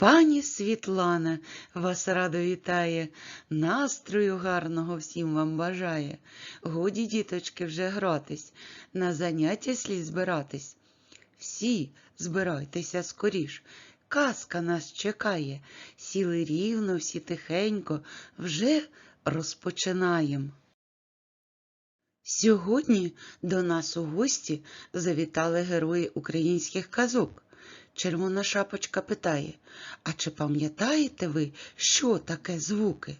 Пані Світлана вас радо вітає, настрою гарного всім вам бажає. Годі, діточки, вже гратись, на заняття слід збиратись. Всі збирайтеся скоріш. Казка нас чекає. Сіли рівно, всі тихенько, вже розпочинаєм. Сьогодні до нас у гості завітали герої українських казок. Червона шапочка питає, а чи пам'ятаєте ви, що таке звуки?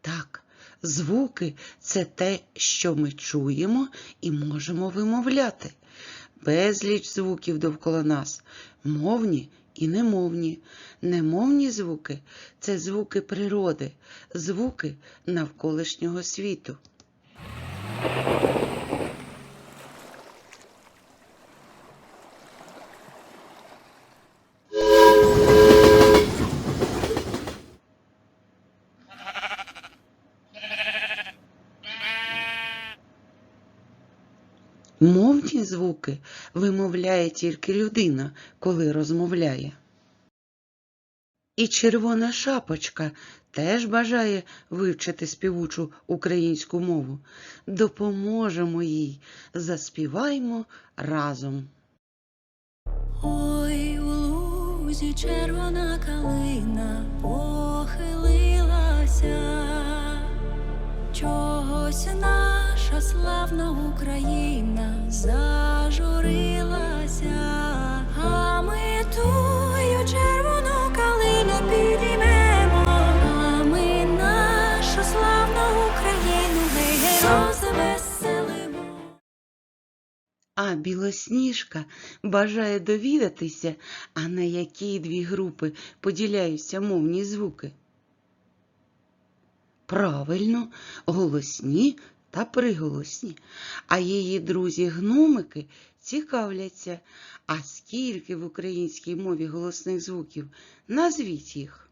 Так, звуки це те, що ми чуємо і можемо вимовляти. Безліч звуків довкола нас, мовні і немовні. Немовні звуки це звуки природи, звуки навколишнього світу. Звуки вимовляє тільки людина, коли розмовляє. І червона шапочка теж бажає вивчити співучу українську мову. Допоможемо їй, заспіваймо разом. Ой, у лузі червона калина похилилася, чогось наша славна Україна зажурилася, а ми тую червону калину підіймемо, а ми нашу славну Україну гей-гей розвеселимо. А білосніжка бажає довідатися, а на які дві групи поділяються мовні звуки. Правильно, голосні та приголосні. А її друзі-гномики цікавляться, а скільки в українській мові голосних звуків? Назвіть їх.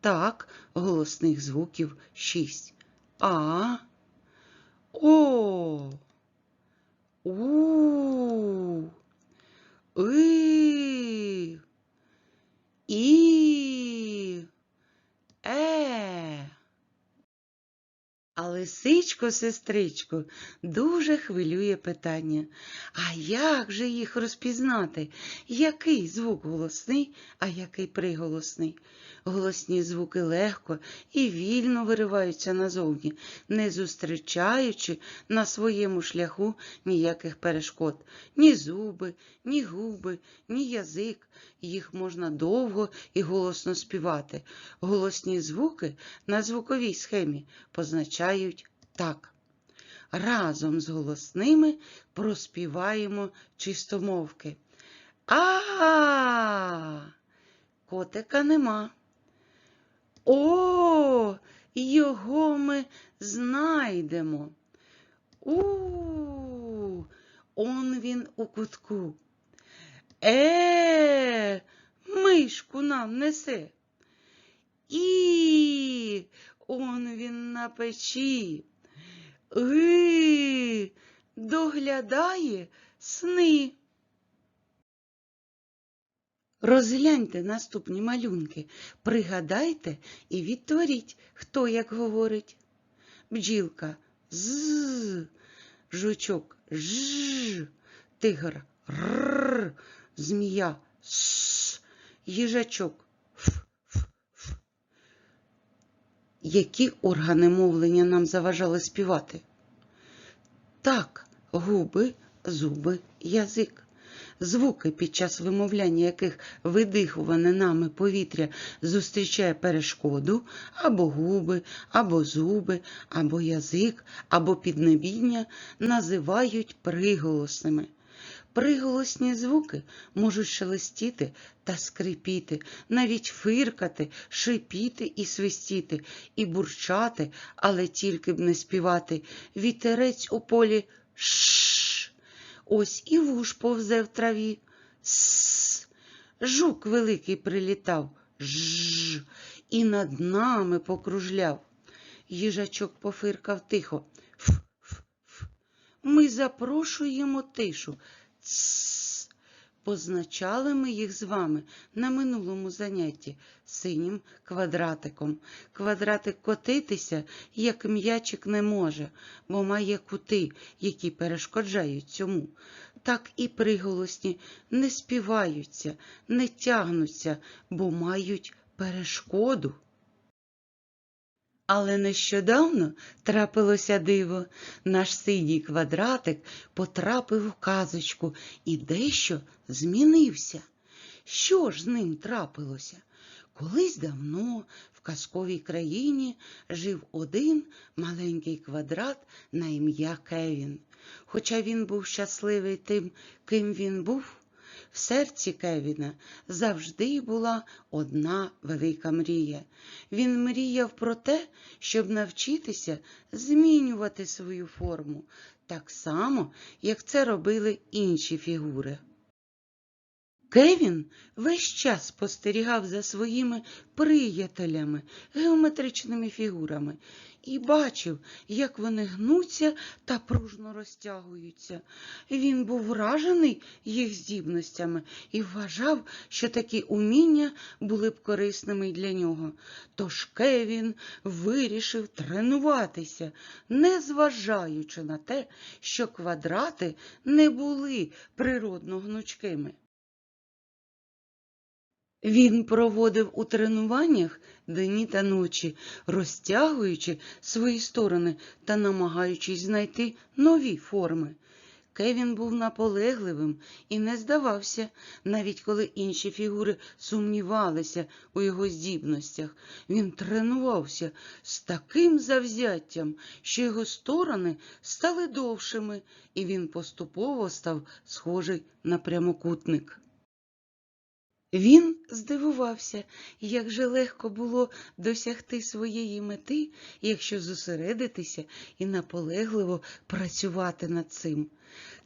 Так, голосних звуків шість. А, О, У, И, Е. А лисичко, сестричко, дуже хвилює питання. А як же їх розпізнати? Який звук голосний, а який приголосний? Голосні звуки легко і вільно вириваються назовні, не зустрічаючи на своєму шляху ніяких перешкод. Ні зуби, ні губи, ні язик. Їх можна довго і голосно співати. Голосні звуки на звуковій схемі позначають так. Разом з голосними проспіваємо чистомовки. А, котика нема. О, його ми знайдемо. У, он він у кутку. Е, мишку нам несе. І, он він на печі. Ги, доглядає сни. Розгляньте наступні малюнки, пригадайте і відтворіть, хто як говорить. Бджілка з, жучок ж, тигр р, змія с, їжачок ф, ф, ф. Які органи мовлення нам заважали співати? Так, губи, зуби, язик. Звуки, під час вимовляння яких видихуване нами повітря зустрічає перешкоду, або губи, або зуби, або язик, або піднебіння, називають приголосними. Приголосні звуки можуть шелестіти та скрипіти, навіть фиркати, шипіти і свистіти, і бурчати, але тільки б не співати. Вітерець у полі ш. Ось і вуж повзе в траві. С. Жук великий прилітав. Ж. І над нами покружляв. Їжачок пофиркав тихо. Ф. Ми запрошуємо тишу. Цс. Позначали ми їх з вами на минулому занятті синім квадратиком. Квадратик котитися, як м'ячик не може, бо має кути, які перешкоджають цьому. Так і приголосні не співаються, не тягнуться, бо мають перешкоду. Але нещодавно трапилося диво. Наш синій квадратик потрапив в казочку і дещо змінився. Що ж з ним трапилося? Колись давно в казковій країні жив один маленький квадрат на ім'я Кевін. Хоча він був щасливий тим, ким він був, в серці Кевіна завжди була одна велика мрія. Він мріяв про те, щоб навчитися змінювати свою форму, так само, як це робили інші фігури. Кевін весь час спостерігав за своїми приятелями, геометричними фігурами, і бачив, як вони гнуться та пружно розтягуються. Він був вражений їх здібностями і вважав, що такі уміння були б корисними для нього. Тож Кевін вирішив тренуватися, не зважаючи на те, що квадрати не були природно гнучкими. Він проводив у тренуваннях дні та ночі, розтягуючи свої сторони та намагаючись знайти нові форми. Кевін був наполегливим і не здавався, навіть коли інші фігури сумнівалися у його здібностях. Він тренувався з таким завзяттям, що його сторони стали довшими, і він поступово став схожий на прямокутник. Він здивувався, як же легко було досягти своєї мети, якщо зосередитися і наполегливо працювати над цим.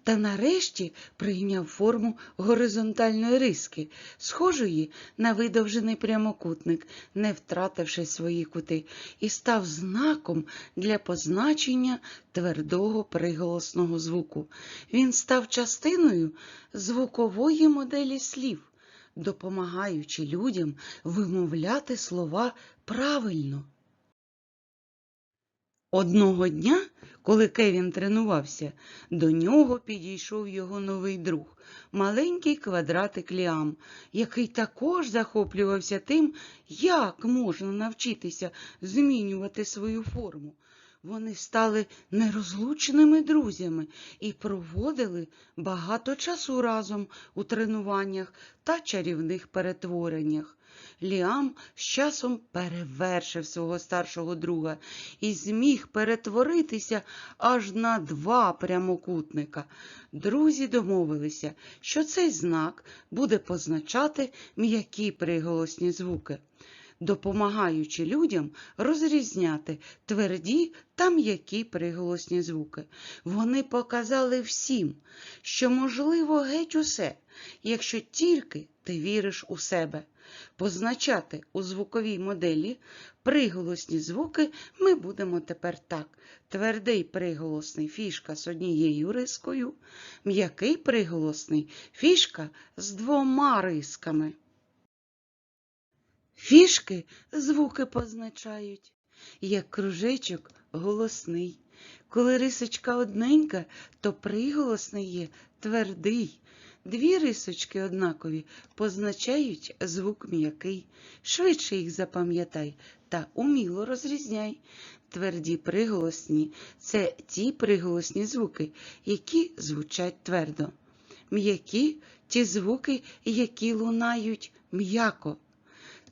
Та нарешті прийняв форму горизонтальної риски, схожої на видовжений прямокутник, не втративши свої кути, і став знаком для позначення твердого приголосного звуку. Він став частиною звукової моделі слів допомагаючи людям вимовляти слова правильно. Одного дня, коли Кевін тренувався, до нього підійшов його новий друг, маленький квадратик Ліам, який також захоплювався тим, як можна навчитися змінювати свою форму. Вони стали нерозлучними друзями і проводили багато часу разом у тренуваннях та чарівних перетвореннях. Ліам з часом перевершив свого старшого друга і зміг перетворитися аж на два прямокутника. Друзі домовилися, що цей знак буде позначати м'які приголосні звуки допомагаючи людям розрізняти тверді та м'які приголосні звуки. Вони показали всім, що можливо геть усе, якщо тільки ти віриш у себе. Позначати у звуковій моделі приголосні звуки ми будемо тепер так. Твердий приголосний фішка з однією рискою, м'який приголосний фішка з двома рисками. Фішки звуки позначають, як кружечок голосний. Коли рисочка одненька, то приголосний є твердий. Дві рисочки однакові позначають звук м'який. Швидше їх запам'ятай та уміло розрізняй. Тверді приголосні це ті приголосні звуки, які звучать твердо. М'які ті звуки, які лунають м'яко.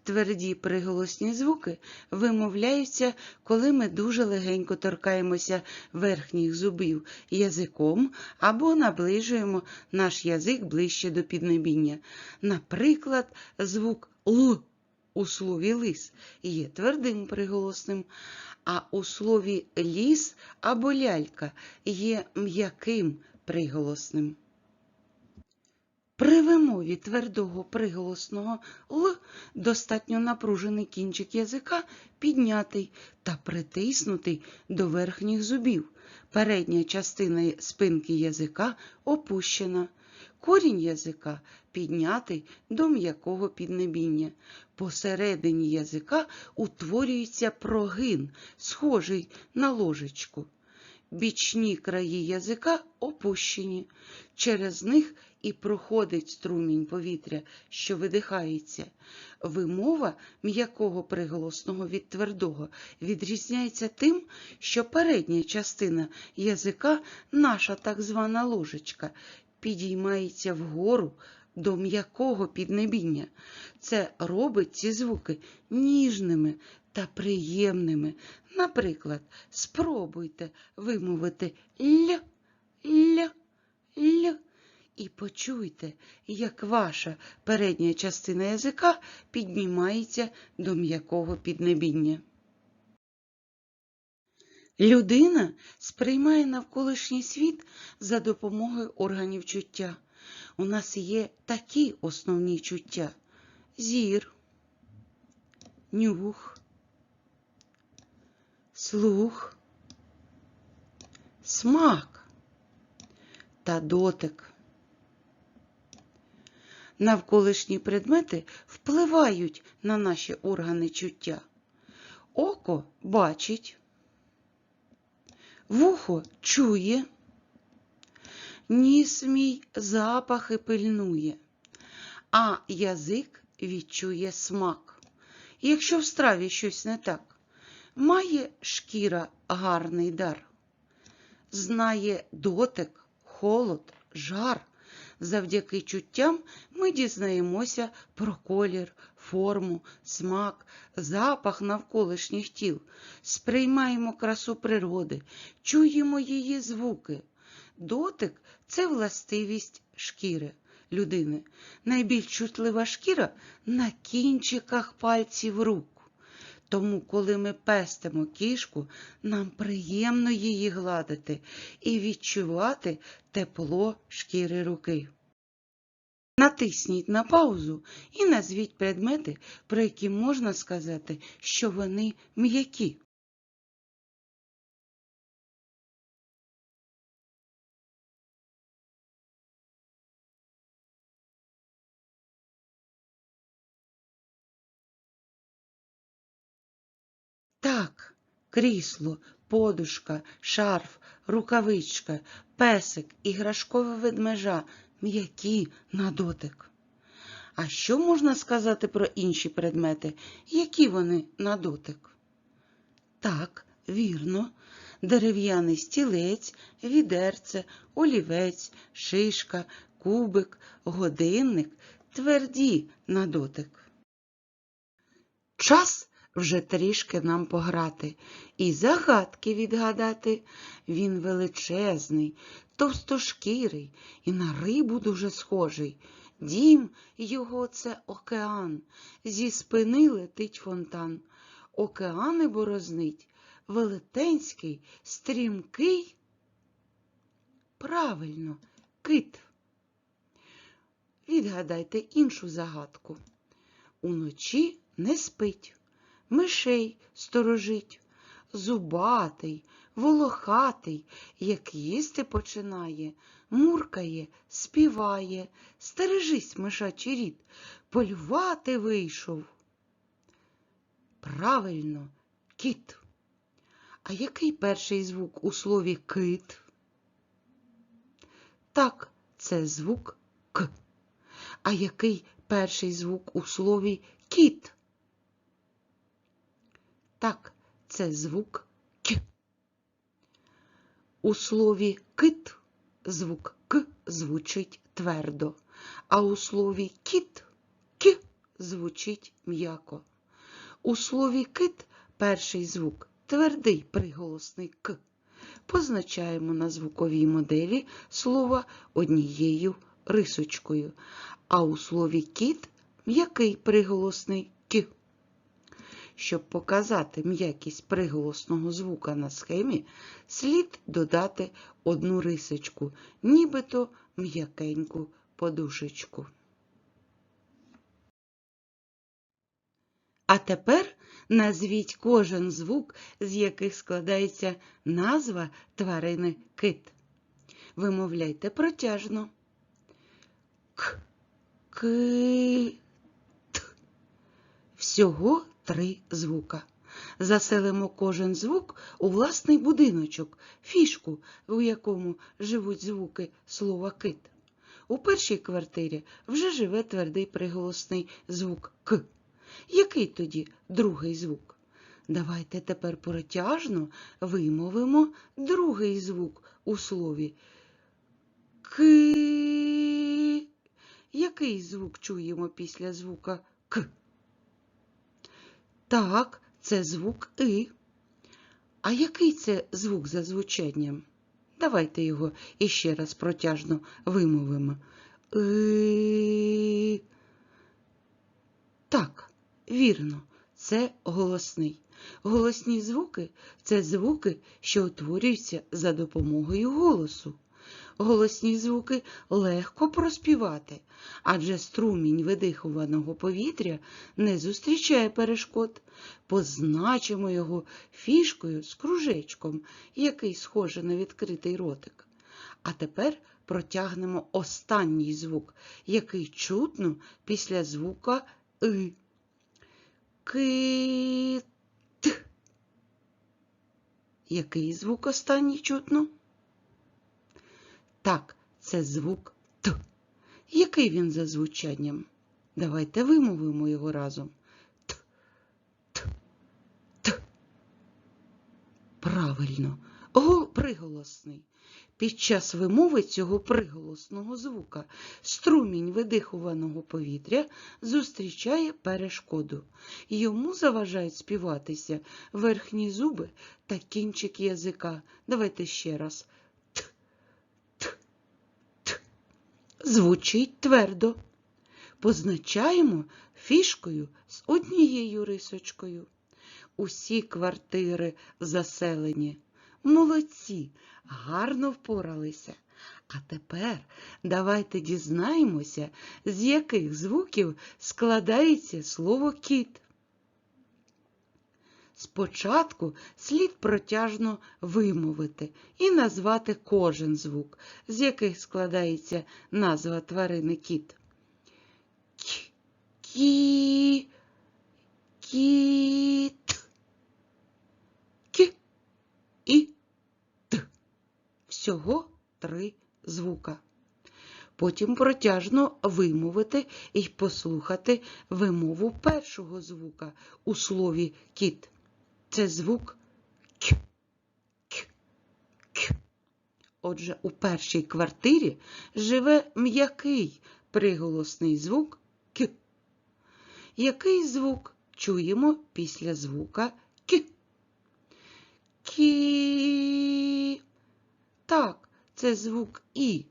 Тверді приголосні звуки вимовляються, коли ми дуже легенько торкаємося верхніх зубів язиком або наближуємо наш язик ближче до піднебіння. Наприклад, звук Л у слові лис є твердим приголосним, а у слові ліс або лялька є м'яким приголосним. При вимові твердого приголосного Л достатньо напружений кінчик язика піднятий та притиснутий до верхніх зубів. Передня частина спинки язика опущена. Корінь язика піднятий до м'якого піднебіння. Посередині язика утворюється прогин, схожий на ложечку. Бічні краї язика опущені. Через них і проходить струмінь повітря, що видихається. Вимова м'якого приголосного від твердого відрізняється тим, що передня частина язика, наша так звана ложечка, підіймається вгору до м'якого піднебіння. Це робить ці звуки ніжними та приємними. Наприклад, спробуйте вимовити ля, ля, ля. І почуйте, як ваша передня частина язика піднімається до м'якого піднебіння. Людина сприймає навколишній світ за допомогою органів чуття. У нас є такі основні чуття: зір, нюх, слух, смак та дотик. Навколишні предмети впливають на наші органи чуття. Око бачить, вухо чує, ніс мій запахи пильнує, а язик відчує смак. Якщо в страві щось не так, має шкіра гарний дар, знає дотик, холод, жар. Завдяки чуттям ми дізнаємося про колір, форму, смак, запах навколишніх тіл, сприймаємо красу природи, чуємо її звуки. Дотик це властивість шкіри людини. Найбільш чутлива шкіра на кінчиках пальців рук. Тому, коли ми пестимо кішку, нам приємно її гладити і відчувати тепло шкіри руки. Натисніть на паузу і назвіть предмети, про які можна сказати, що вони м'які. Крісло, подушка, шарф, рукавичка, песик, іграшкове ведмежа м'які на дотик. А що можна сказати про інші предмети? Які вони на дотик? Так, вірно, дерев'яний стілець, відерце, олівець, шишка, кубик, годинник тверді на дотик. Час вже трішки нам пограти і загадки відгадати. Він величезний, товстошкірий і на рибу дуже схожий. Дім його це океан, зі спини летить фонтан. Океани борознить, велетенський, стрімкий. Правильно, кит. Відгадайте іншу загадку. Уночі не спить, мишей сторожить, зубатий, волохатий, як їсти починає, муркає, співає, стережись, мишачий рід, полювати вийшов. Правильно, кіт. А який перший звук у слові кит? Так, це звук К. А який перший звук у слові кіт? Так, це звук К. У слові кит звук К звучить твердо, а у слові кіт К звучить м'яко. У слові кит перший звук твердий приголосний К. Позначаємо на звуковій моделі слова однією рисочкою, а у слові кіт м'який приголосний. Щоб показати м'якість приголосного звука на схемі, слід додати одну рисочку, нібито м'якеньку подушечку. А тепер назвіть кожен звук, з яких складається назва тварини кит. Вимовляйте протяжно. К, Ки, Т. Всього три звука. Заселимо кожен звук у власний будиночок, фішку, у якому живуть звуки слова кит. У першій квартирі вже живе твердий приголосний звук К. Який тоді другий звук? Давайте тепер протяжно вимовимо другий звук у слові Ки. Який звук чуємо після звука К? Так, це звук И. А який це звук за звучанням? Давайте його іще раз протяжно вимовимо. И. Так, вірно, це голосний. Голосні звуки це звуки, що утворюються за допомогою голосу. Голосні звуки легко проспівати, адже струмінь видихуваного повітря не зустрічає перешкод. Позначимо його фішкою з кружечком, який схожий на відкритий ротик. А тепер протягнемо останній звук, який чутно після звука И. Кит. Який звук останній чутно? Так, це звук Т. Який він за звучанням? Давайте вимовимо його разом. Т, Т, Т. Правильно, гол приголосний. Під час вимови цього приголосного звука струмінь видихуваного повітря зустрічає перешкоду. Йому заважають співатися верхні зуби та кінчик язика. Давайте ще раз. Т, т, т. Звучить твердо. Позначаємо фішкою з однією рисочкою. Усі квартири заселені. Молодці, гарно впоралися. А тепер давайте дізнаємося, з яких звуків складається слово кіт. Спочатку слід протяжно вимовити і назвати кожен звук, з яких складається назва тварини кіт. Кі, кі, кіт, кі і т. Всього три звука. Потім протяжно вимовити і послухати вимову першого звука у слові кіт. Це звук к. к, к. Отже, у першій квартирі живе м'який приголосний звук к. Який звук чуємо після звука к? Кі. Так, це звук І.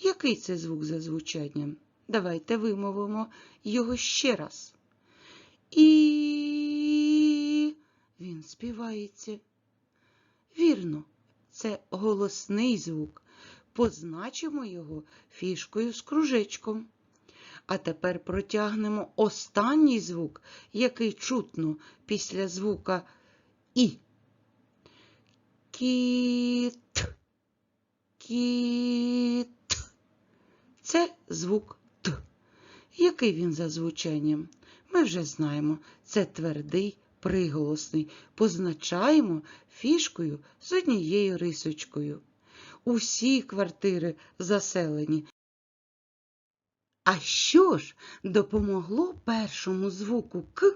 Який це звук за звучанням? Давайте вимовимо його ще раз. І він співається. Вірно, це голосний звук. Позначимо його фішкою з кружечком. А тепер протягнемо останній звук, який чутно після звука І. Кіт. Кіт. Це звук Т. Який він за звучанням? Ми вже знаємо. Це твердий приголосний. Позначаємо фішкою з однією рисочкою. Усі квартири заселені. А що ж допомогло першому звуку К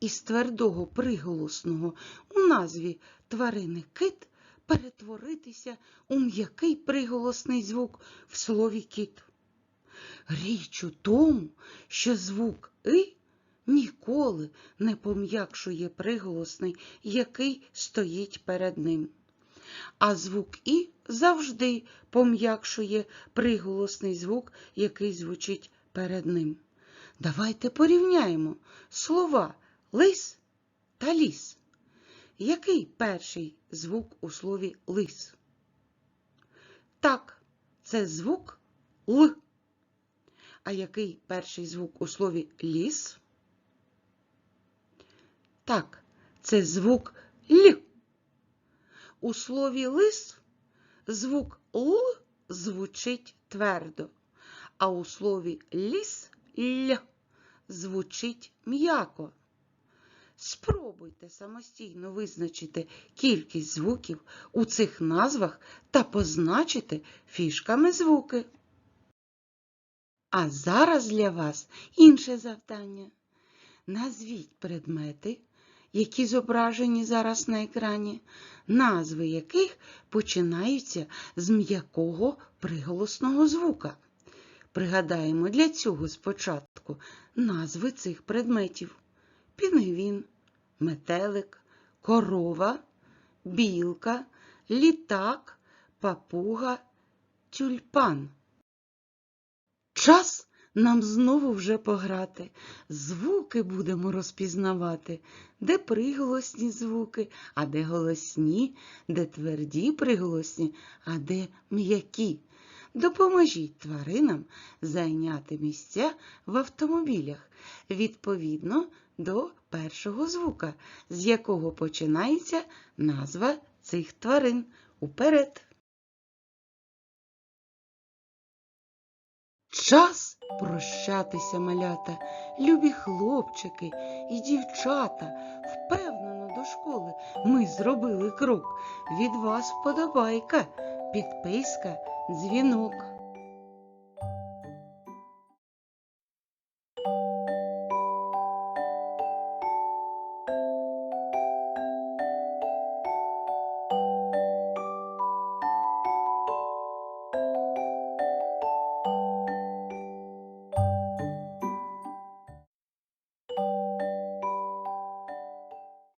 із твердого приголосного у назві тварини кит перетворитися у м'який приголосний звук в слові кіт? Річ у тому, що звук И ніколи не пом'якшує приголосний, який стоїть перед ним. А звук І завжди пом'якшує приголосний звук, який звучить перед ним. Давайте порівняємо слова лис та ліс. Який перший звук у слові лис? Так, це звук Л. А який перший звук у слові ліс? Так, це звук Л. У слові лис звук Л звучить твердо, а у слові ліс л звучить м'яко. Спробуйте самостійно визначити кількість звуків у цих назвах та позначити фішками звуки. А зараз для вас інше завдання. Назвіть предмети, які зображені зараз на екрані, назви яких починаються з м'якого приголосного звука. Пригадаємо для цього спочатку назви цих предметів: пінгвін, метелик, корова, білка, літак, папуга, тюльпан. Час нам знову вже пограти. Звуки будемо розпізнавати, де приголосні звуки, а де голосні, де тверді приголосні, а де м'які. Допоможіть тваринам зайняти місця в автомобілях відповідно до першого звука, з якого починається назва цих тварин. Уперед! Час прощатися, малята, любі хлопчики і дівчата. Впевнено до школи ми зробили крок. Від вас вподобайка, підписка, дзвінок.